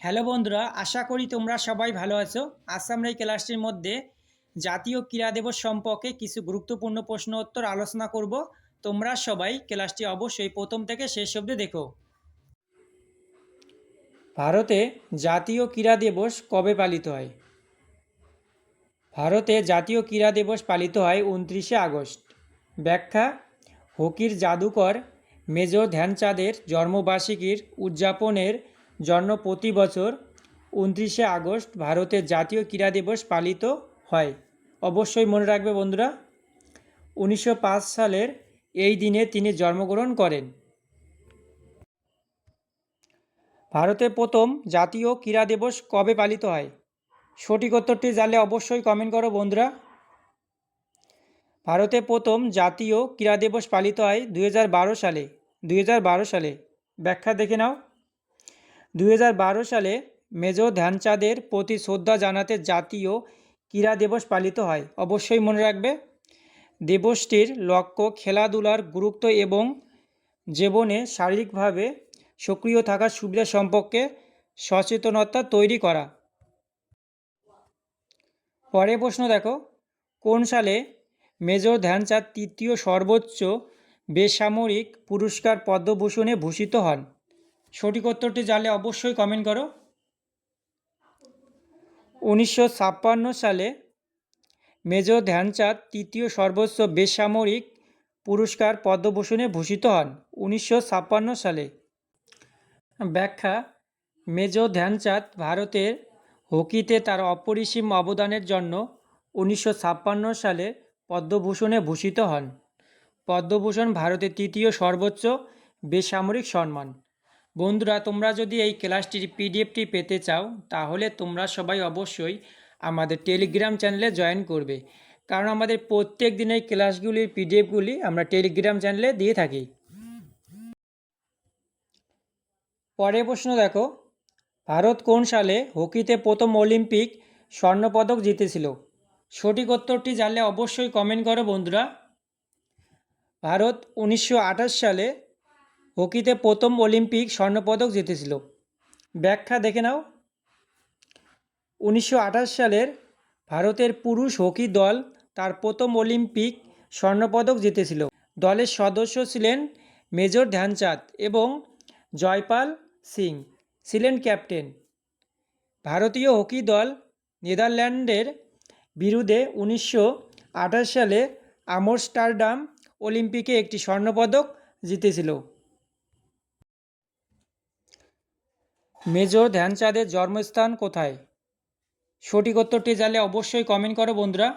Hello বন্ধুরা, আশা করি তোমরা সবাই ভালো আছো। আজ আমরা এই ক্লাসটির মধ্যে জাতীয় ক্রীড়া দিবস সম্পর্কে কিছু গুরুত্বপূর্ণ প্রশ্ন উত্তর আলোচনা করব। তোমরা সবাই ক্লাসটি অবশ্যই প্রথম থেকে শেষ অবধি দেখো। ভারতে জাতীয় ক্রীড়া দিবস কবে পালিত হয়? ভারতে জাতীয় ক্রীড়া দিবস পালিত হয় উনত্রিশে আগস্ট। ব্যাখ্যা, হকির জাদুকর মেজর ধ্যানচাঁদের জন্মবার্ষিকীর উদযাপনের জন্য প্রতি বছর উনত্রিশে আগস্ট ভারতের জাতীয় ক্রীড়া দিবস পালিত হয়। অবশ্যই মনে রাখবে বন্ধুরা, উনিশশো পাঁচ সালের এই দিনে তিনি জন্মগ্রহণ করেন। ভারতে প্রথম জাতীয় ক্রীড়া দিবস কবে পালিত হয়? সঠিক উত্তরটি জানলে অবশ্যই কমেন্ট করো বন্ধুরা। ভারতে প্রথম জাতীয় ক্রীড়া দিবস পালিত হয় দু হাজার বারো সালে। দু হাজার বারো সালে। ব্যাখ্যা দেখে নাও। দু হাজার বারো সালে মেজর ধ্যানচাঁদের প্রতি শ্রদ্ধা জানাতে জাতীয় ক্রীড়া দিবস পালিত হয়। অবশ্যই মনে রাখবে, দিবসটির লক্ষ্য খেলাধুলার গুরুত্ব এবং জীবনে শারীরিকভাবে সক্রিয় থাকার সুবিধা সম্পর্কে সচেতনতা তৈরি করা। পরের প্রশ্ন দেখো, কোন সালে মেজর ধ্যানচাঁদ তৃতীয় সর্বোচ্চ বেসামরিক পুরস্কার পদ্মভূষণে ভূষিত হন? সঠিক উত্তরটি জানলে অবশ্যই কমেন্ট করো। উনিশশো ছাপ্পান্ন সালে মেজর ধ্যানচাঁদ তৃতীয় সর্বোচ্চ বেসামরিক পুরস্কার পদ্মভূষণে ভূষিত হন। উনিশশো ছাপ্পান্ন সালে ব্যাখ্যা মেজর ধ্যানচাঁদ ভারতের হকিতে তার অপরিসীম অবদানের জন্য উনিশশো ছাপ্পান্ন সালে পদ্মভূষণে ভূষিত হন। পদ্মভূষণ ভারতের তৃতীয় সর্বোচ্চ বেসামরিক সম্মান বন্ধুরা, তোমরা যদি এই ক্লাসটির পিডিএফটি পেতে চাও, তাহলে তোমরা সবাই অবশ্যই আমাদের টেলিগ্রাম চ্যানেলে জয়েন করবে। কারণ আমাদের প্রত্যেক দিনের ক্লাসগুলির পিডিএফগুলি আমরা টেলিগ্রাম চ্যানেলে দিয়ে থাকি। পরের প্রশ্ন দেখো, ভারত কোন সালে হকিতে প্রথম অলিম্পিক স্বর্ণপদক জিতেছিল? সঠিক উত্তরটি জানলে অবশ্যই কমেন্ট করো বন্ধুরা। ভারত উনিশশো আঠাশ সালে হকিতে প্রথম অলিম্পিক স্বর্ণপদক জিতেছিল। ব্যাখ্যা দেখে নাও। উনিশশো আঠাশ সালের ভারতের পুরুষ হকি দল তার প্রথম অলিম্পিক স্বর্ণপদক জিতেছিল। দলের সদস্য ছিলেন মেজর ধ্যানচাঁদ এবং জয়পাল সিং। ছিলেন ক্যাপ্টেন। ভারতীয় হকি দল নেদারল্যান্ডের বিরুদ্ধে উনিশশো আঠাশ সালে আমস্টারডাম অলিম্পিকে একটি স্বর্ণপদক জিতেছিল। মেজর ধ্যানচাঁদের জন্মস্থান কোথায়? সঠিক উত্তরটি জানলে অবশ্যই কমেন্ট করো বন্ধুরা।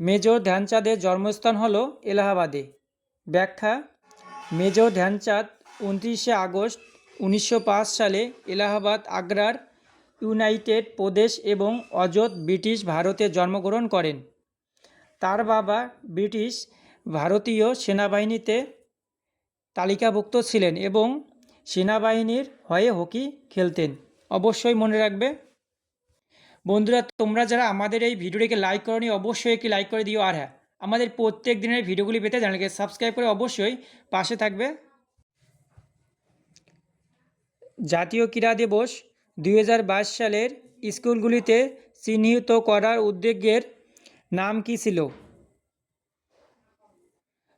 মেজর ধ্যানচাঁদের জন্মস্থান হলো এলাহাবাদে। ব্যাখ্যা, মেজর ধ্যানচাঁদ উনত্রিশে আগস্ট উনিশশো পাঁচ সালে এলাহাবাদ, আগ্রার ইউনাইটেড প্রদেশ এবং অযোধ ব্রিটিশ ভারতে জন্মগ্রহণ করেন। তার বাবা ব্রিটিশ ভারতীয় সেনাবাহিনীতে তালিকাভুক্ত ছিলেন এবং সেনাবাহিনীর হয়ে হকি খেলতেন। অবশ্যই মনে রাখবে। বন্ধুরা, তোমরা যারা আমাদের এই ভিডিওটিকে লাইক করনি, অবশ্যই একটি লাইক করে দিও। আর হ্যাঁ আমাদের প্রত্যেক দিনের ভিডিওগুলি পেতে চ্যানেলকে সাবস্ক্রাইব করে অবশ্যই পাশে থাকবে। জাতীয় ক্রীড়া দিবস দু হাজার বাইশ সালের স্কুলগুলিতে চিহ্নিত করার উদ্যোগের নাম কি ছিল?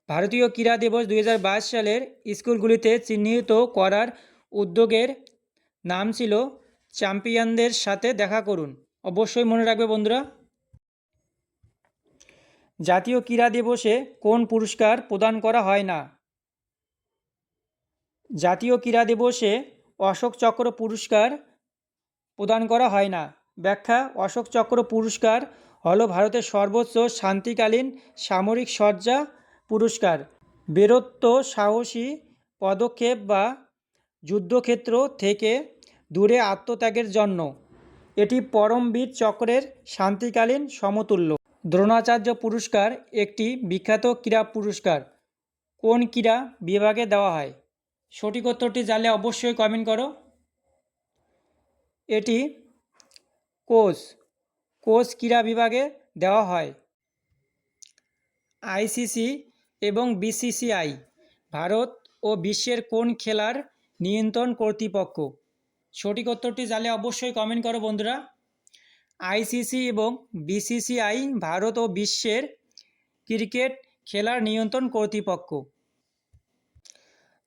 ভারতীয় ক্রীড়া দিবস দু হাজার বাইশ সালের স্কুলগুলিতে চিহ্নিত করার উদ্যোগের নাম ছিল চ্যাম্পিয়নদের সাথে দেখা করুন। অবশ্যই মনে রাখবে বন্ধুরা। জাতীয় ক্রীড়া দিবসে কোন পুরস্কার প্রদান করা হয় না? জাতীয় ক্রীড়া দিবসে অশোক চক্র পুরস্কার প্রদান করা হয় না। ব্যাখ্যা, অশোক চক্র পুরস্কার হলো ভারতের সর্বোচ্চ শান্তিকালীন সামরিক সজ্জা পুরস্কার। বীরত্ব, সাহসী, পদক্ষেপ বা যুদ্ধক্ষেত্র থেকে দূরে আত্মত্যাগের জন্য। এটি পরমবীর চক্রের শান্তিকালীন সমতুল্য। দ্রোণাচার্য পুরস্কার একটি বিখ্যাত ক্রীড়া পুরস্কার। কোন ক্রীড়া বিভাগে দেওয়া হয়? সঠিক উত্তরটি জানলে অবশ্যই কমেন্ট করো। এটি কোচ। কোচ ক্রীড়া বিভাগে দেওয়া হয়। আইসিসি এবং বিসিসিআই, ভারত ও বিশ্বের কোন খেলার নিয়ন্ত্রণ কর্তৃপক্ষ? সঠিক উত্তরটি জানলে অবশ্যই কমেন্ট করো বন্ধুরা। আইসিসি এবং বিসিসিআই ভারত ও বিশ্বের ক্রিকেট খেলার নিয়ন্ত্রণ কর্তৃপক্ষ।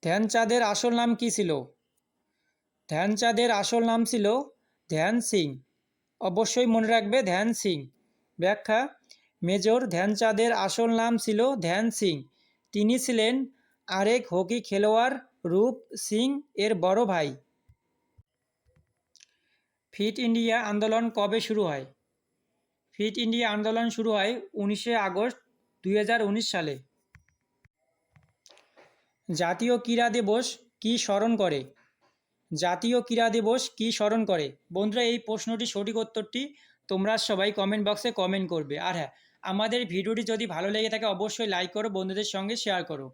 ধ্যানচাঁদের আসল নাম কী ছিল? ধ্যানচাঁদের আসল নাম ছিল ধ্যান সিং। অবশ্যই মনে রাখবে ধ্যান সিং। ব্যাখ্যা মেজর ধ্যানচাঁদের আসল নাম ছিল ধ্যান সিং। তিনি ছিলেন আরেক হকি খেলোয়াড় রূপ সিং এর বড় ভাই। ফিট ইন্ডিয়া আন্দোলন কবে শুরু হয়? ফিট ইন্ডিয়া আন্দোলন শুরু হয় উনিশে আগস্ট দুই হাজার উনিশ সালে। জাতীয় ক্রীড়া দিবস কী স্মরণ করে? জাতীয় ক্রীড়া দিবস কী স্মরণ করে? বন্ধুরা, এই প্রশ্নটি সঠিক উত্তরটি তোমরা সবাই কমেন্ট বক্সে কমেন্ট করবে। আর হ্যাঁ আমাদের ভিডিওটি যদি ভালো লেগে থাকে অবশ্যই লাইক করো বন্ধুদের সঙ্গে শেয়ার করো।